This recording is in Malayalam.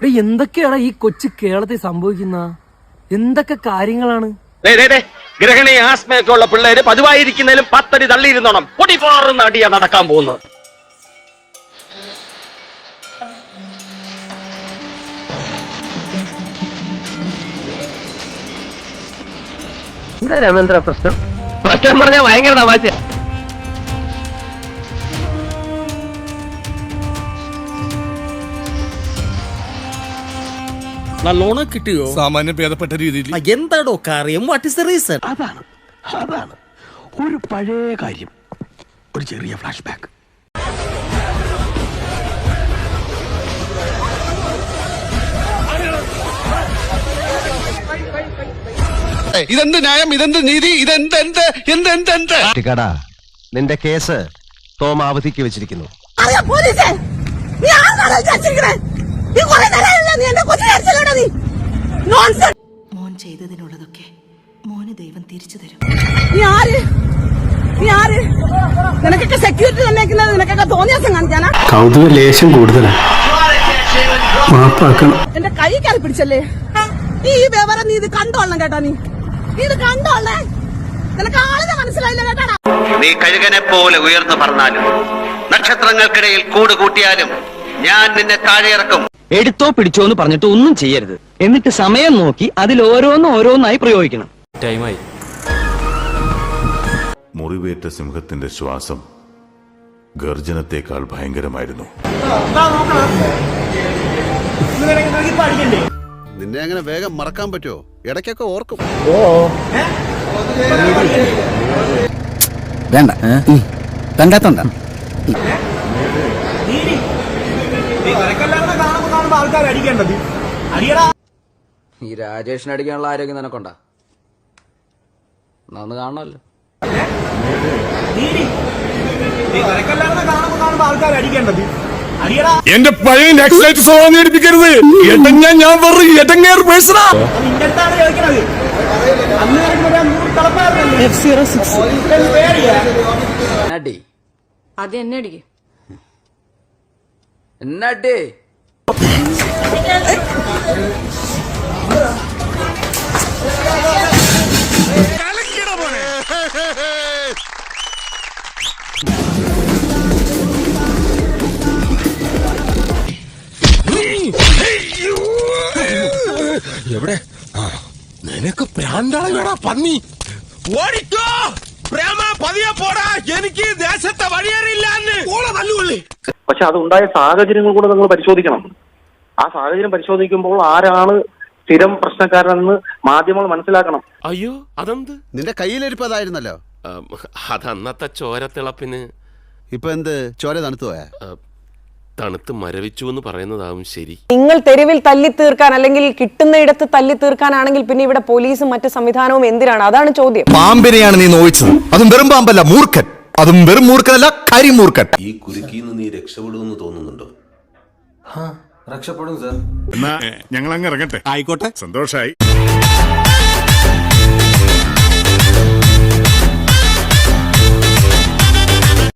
എടീ, എന്തൊക്കെയാണ് ഈ കൊച്ചു കേരളത്തിൽ സംഭവിക്കുന്ന? എന്തൊക്കെ കാര്യങ്ങളാണ്? ഗ്രഹണി ആസ്മയൊക്കെ ഉള്ള പിള്ളേര് പതിവായിരിക്കുന്നതിലും പത്തടി തള്ളിയിരുന്നോണം. പൊടിപാറുന്ന അടിയാ നടക്കാൻ പോകുന്നത്. എന്താ രാമേന്ദ്ര പ്രശ്നം? പ്രശ്നം പറഞ്ഞാൽ ഭയങ്കര തമാശ നല്ലോണം കിട്ടിയോ? സാമാന്യം ഭേദപ്പെട്ട രീതിയിൽ. എന്താടോ കാര്യം? വാട്ട് ഇസ് ദ റീസൺ അതാണ് അതാണ്. ഒരു പഴയ കാര്യം. ഒരു ചെറിയ ഫ്ലാഷ് ബാക്ക് ഇതെന്ത് ന്യായം? ഇതെന്ത് നീതി? ഇതെന്ത് എന്ത് എന്ത് എന്ത് എന്ത്? ടിക്കടാ നിന്റെ കേസ് തോമാവധിക്ക് വെച്ചിരിക്കുന്നു. അറിയാം പോലീസേ! നീ നീ കുറെ നേരമല്ല നീ എന്റെ കൊച്ചിനെ അടിച്ചല്ലോടാ നീ. നോൺസെൻസ് മോൻ ചെയ്തതിനുള്ളതൊക്കെ മോന് ദൈവം തിരിച്ചു തരും. നീ ആര്? നീ ആര്? നിനക്കൊക്കെ സെക്യൂരിറ്റി തന്നേക്കുന്നത് നിനക്കൊക്കെ തോന്നിയാസം കാണിക്കാനാ? കൗതുക ലേശം കൂടുതലാ. മാപ്പാക്കണം. എന്റെ കൈ കയറി പിടിച്ചല്ലേ? നീ ഈ വിവരം നീ ഇത് കണ്ടോളണം കേട്ടോ നീ. നീ ഇത് കണ്ടോളണേ. നിനക്ക് ആളിനെ മനസ്സിലായില്ല കേട്ടാ. നീ കഴുകനെ പോലെ ഉയർന്നു പറഞ്ഞാലും നക്ഷത്രങ്ങൾക്കിടയിൽ കൂട് കൂട്ടിയാലും ഞാൻ നിന്നെ താഴെ ഇറക്കും എടുത്തോ പിടിച്ചോ എന്ന് പറഞ്ഞിട്ട് ഒന്നും ചെയ്യരുത്. എന്നിട്ട് സമയം നോക്കി അതിൽ ഓരോന്നും ഓരോന്നായി പ്രയോഗിക്കണം. ടൈമായി. മുറിവേറ്റ സിംഹത്തിന്റെ ശ്വാസം ഗർജനത്തെക്കാൾ ഭയങ്കരമായിരുന്നു. നിന്നെ അങ്ങനെ വേഗം മറക്കാൻ പറ്റുമോ ഇടയ്ക്കൊക്കെ ഓർക്കും. വേണ്ട. കണ്ടാത്തോണ്ട. ഈ രാജേഷിനെ അടിക്കാനുള്ള ആരോഗ്യം നിനക്കൊണ്ടാ? നന്ന് കാണണമല്ലോ. എന്റെ പഴയ നെക്സ്റ്റ് സോളം നേടിപ്പിക്കരുത് എട്ടഞ്ഞ ഞാൻ വെറും എട്ടങ്ങേർ പേഴ്സണാ. അടി അത് എന്നെ അടിക്കും. എന്നടി? എവിടെ? നിനക്ക് പ്രാന്താളാ പന്നി. ഓടിക്കോ. പ്രേമ പതിയെ പോടാ. എനിക്ക് ദേശത്തെ വഴിയേറിയില്ലാന്ന്. ഓളെ തല്ലുകൊള്ളി. പക്ഷെ അതുണ്ടായ സാഹചര്യങ്ങൾ കൂടെ നിങ്ങൾ പരിശോധിക്കണം. ആ സാഹചര്യം പരിശോധിക്കുമ്പോൾ ആരാണ് സ്ഥിരം പ്രശ്നക്കാരെന്ന് മാധ്യമങ്ങൾ മനസ്സിലാക്കണം. അയ്യോ അതെന്ത്? നിന്റെ കയ്യിലിരിപ്പതായിരുന്നല്ലോ അത് അതന്നത്തെ ചോരത്തിളപ്പിന്. ഇപ്പൊ എന്ത്? ചോര തണുത്തു പോയാ? തണുത്ത് മരവിച്ചു എന്ന് പറയുന്നതാവും ശരി. നിങ്ങൾ തെരുവിൽ തല്ലി തീർക്കാൻ അല്ലെങ്കിൽ കിട്ടുന്നയിടത്ത് തല്ലി തീർക്കാനാണെങ്കിൽ പിന്നെ ഇവിടെ പോലീസും മറ്റു സംവിധാനവും എന്തിനാണ്? അതാണ് ചോദ്യം. പാമ്പിനെയാണ് നീ നോയിച്ചത്. അതും വെറും പാമ്പല്ല മൂർഖൻ. അതും വെറും മൂർഖനല്ല കരിമൂർഖൻ ഈ കുരുക്കിൽ നിന്ന് നീ രക്ഷപ്പെടുമെന്ന് തോന്നുന്നുണ്ടോ? എന്നാ ഞങ്ങൾ അങ്ങ് ഇറങ്ങട്ടെ. ആയിക്കോട്ടെ. സന്തോഷായി.